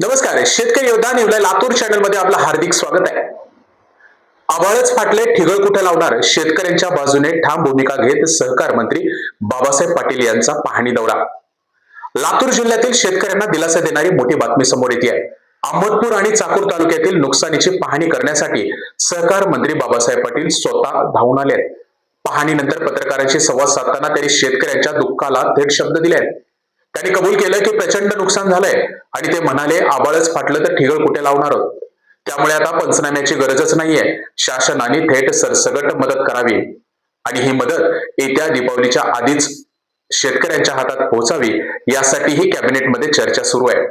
नमस्कार शेतकरी योद्धा निवला लातूर चॅनलमध्ये आपलं हार्दिक स्वागत आहे. आभाळच फाटले ठिगळ कुठे लावणार? शेतकऱ्यांच्या बाजूने ठाम भूमिका घेत सहकार मंत्री बाबासाहेब पाटील यांचा पाहणी दौरा. लातूर जिल्ह्यातील शेतकऱ्यांना दिलासा देणारी मोठी बातमी समोर येते आहे. अहमदपूर आणि चाकूर तालुक्यातील नुकसानीची पाहणी करण्यासाठी सहकार मंत्री बाबासाहेब पाटील स्वतः धावून आले आहेत. पाहणीनंतर पत्रकारांशी संवाद साधताना त्यांनी शेतकऱ्यांच्या दुःखाला थेट शब्द दिले आहेत. त्यांनी कबूल केलं की प्रचंड नुकसान झालंय. आणि ते म्हणाले आबाळच फाटलं तर ठिगळ कुठे लावणार त्यामुळे आता पंचनाम्याची गरजच नाहीये. शासनाने थेट सरसगट मदत करावी. आणि ही मदत येत्या दीपावलीच्या आधीच शेतकऱ्यांच्या हातात पोहोचावी यासाठीही कॅबिनेटमध्ये चर्चा सुरू आहे.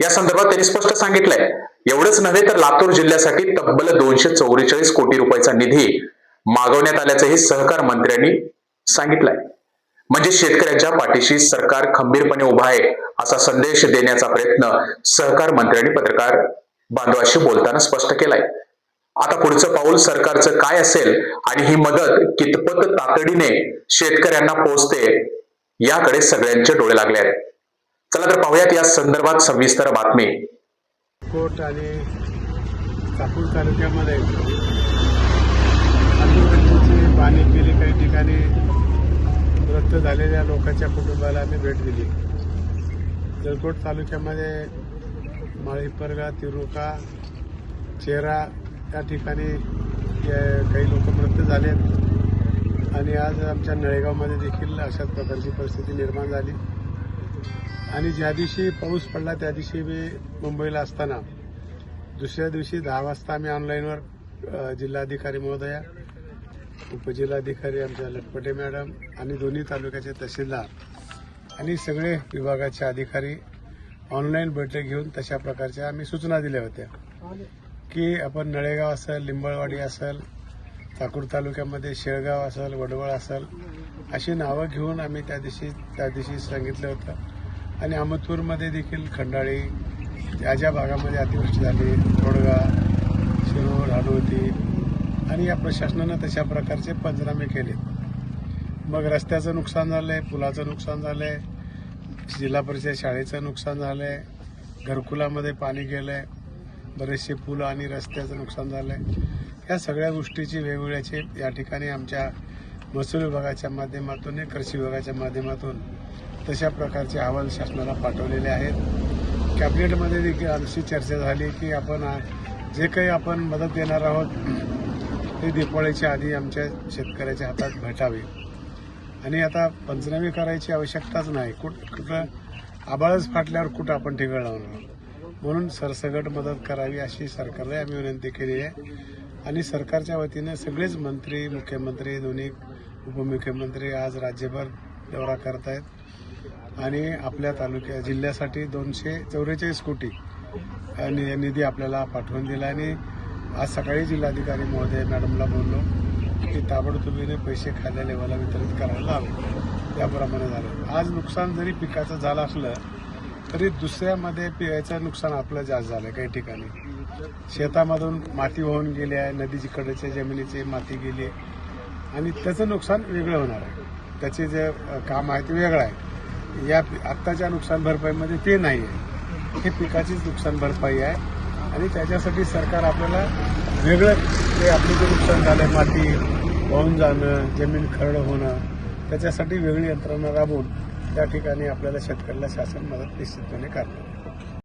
या संदर्भात त्यांनी स्पष्ट सांगितलंय एवढंच नव्हे तर लातूर जिल्ह्यासाठी तब्बल दोनशे चौवेचाळीस कोटी रुपयाचा निधी मागवण्यात आल्याचंही सहकार मंत्र्यांनी सांगितलंय. म्हणजे शेतकऱ्यांच्या पाठीशी सरकार खंबीरपणे उभा आहे असा संदेश देण्याचा प्रयत्न सहकार मंत्र्यांनी पत्रकार बांधवाशी बोलताना स्पष्ट केलाय. आता पुढचं पाऊल सरकारचं काय असेल आणि ही मदत कितपत तातडीने शेतकऱ्यांना पोहोचते याकडे सगळ्यांचे डोळे लागले आहेत. चला तर पाहूयात या संदर्भात सविस्तर बातमी. कोट आणि कापूर तालुक्यामध्ये पाणी केली. काही ठिकाणी मृत्यू झालेल्या लोकांच्या कुटुंबाला आम्ही भेट दिली. जळकोट तालुक्यामध्ये माळीपरगा तिरुका चेरा या ठिकाणी काही लोक मृत्यू झालेत. आणि आज आमच्या नळेगावमध्ये देखील अशाच प्रकारची परिस्थिती निर्माण झाली. आणि ज्या दिवशी पाऊस पडला त्या दिवशी मी मुंबईला असताना दुसऱ्या दिवशी दहा वाजता आम्ही ऑनलाईनवर जिल्हाधिकारी महोदया उपजिल्हाधिकारी आमच्या लटपटे मॅडम आणि दोन्ही तालुक्याचे तहसीलदार आणि सगळे विभागाचे अधिकारी ऑनलाईन बैठक घेऊन तशा प्रकारच्या आम्ही सूचना दिल्या होत्या. की आपण नळेगाव असेल लिंबळवाडी असेल चाकूर तालुक्यामध्ये शेळगाव असेल वडवळ असेल अशी नावं घेऊन आम्ही त्या दिवशी त्या दिवशी सांगितलं होतं. आणि अहमदपूरमध्ये देखील खंडाळी ज्या ज्या भागामध्ये अतिवृष्टी झाली तोडगा शिरूर हनुवती आणि या प्रशासनानं तशा प्रकारचे पंचनामे केले. मग रस्त्याचं नुकसान झालंय पुलाचं नुकसान झालंय जिल्हा परिषद शाळेचं नुकसान झालंय घरकुलामध्ये पाणी गेलंय बरेचसे पुलं आणि रस्त्याचं नुकसान झालंय. या सगळ्या गोष्टीची वेगवेगळ्याचे या ठिकाणी आमच्या महसूल विभागाच्या माध्यमातून कृषी विभागाच्या माध्यमातून तशा प्रकारचे अहवाल शासनाला पाठवलेले आहेत. कॅबिनेटमध्ये देखील आमची चर्चा झाली की आपण जे काही आपण मदत देणार आहोत ते दिपावळीच्या आधी आमच्या शेतकऱ्याच्या हातात भेटावे. आणि आता पंचनामे करायची आवश्यकताच नाही. कुठ कुठं आबाळच फाटल्यावर कुठं आपण ठिकाण लावणार म्हणून सरसगट मदत करावी अशी सरकारला आम्ही विनंती केली आहे. आणि सरकारच्या वतीने सगळेच मंत्री मुख्यमंत्री दोन्ही उपमुख्यमंत्री आज राज्यभर दौरा करत आहेत आणि आपल्या तालुक्या जिल्ह्यासाठी दोनशे चौवेचाळीस कोटी आणि निधी आपल्याला पाठवून दिला आणि आज सकाळी जिल्हाधिकारी महोदय मॅडमला बोललो की ताबडतोबीने पैसे खाल्ल्या लेवलला वितरित करायला हवे त्याप्रमाणे झालं. आज नुकसान जरी पिकाचं झालं असलं तरी दुसऱ्यामध्ये पिकाचं नुकसान आपलं जास्त झालं काही ठिकाणी. शेतामधून माती वाहून गेली आहे नदीकडच्या जमिनीची माती गेली आणि त्याचं नुकसान वेगळं होणार आहे. त्याचे जे काम आहे ते वेगळं आहे. या आत्ताच्या नुकसान भरपाईमध्ये ते नाही आहे. हे पिकाचीच नुकसान भरपाई आहे. आणि त्याच्यासाठी सरकार आपल्याला वेगळं ते आपलं जे नुकसान झालं माती वाहून जाणं जमीन खरडं होणं त्याच्यासाठी वेगळी यंत्रणा राबवून त्या ठिकाणी आपल्याला शेतकऱ्याला शासन मदत निश्चितपणे करणार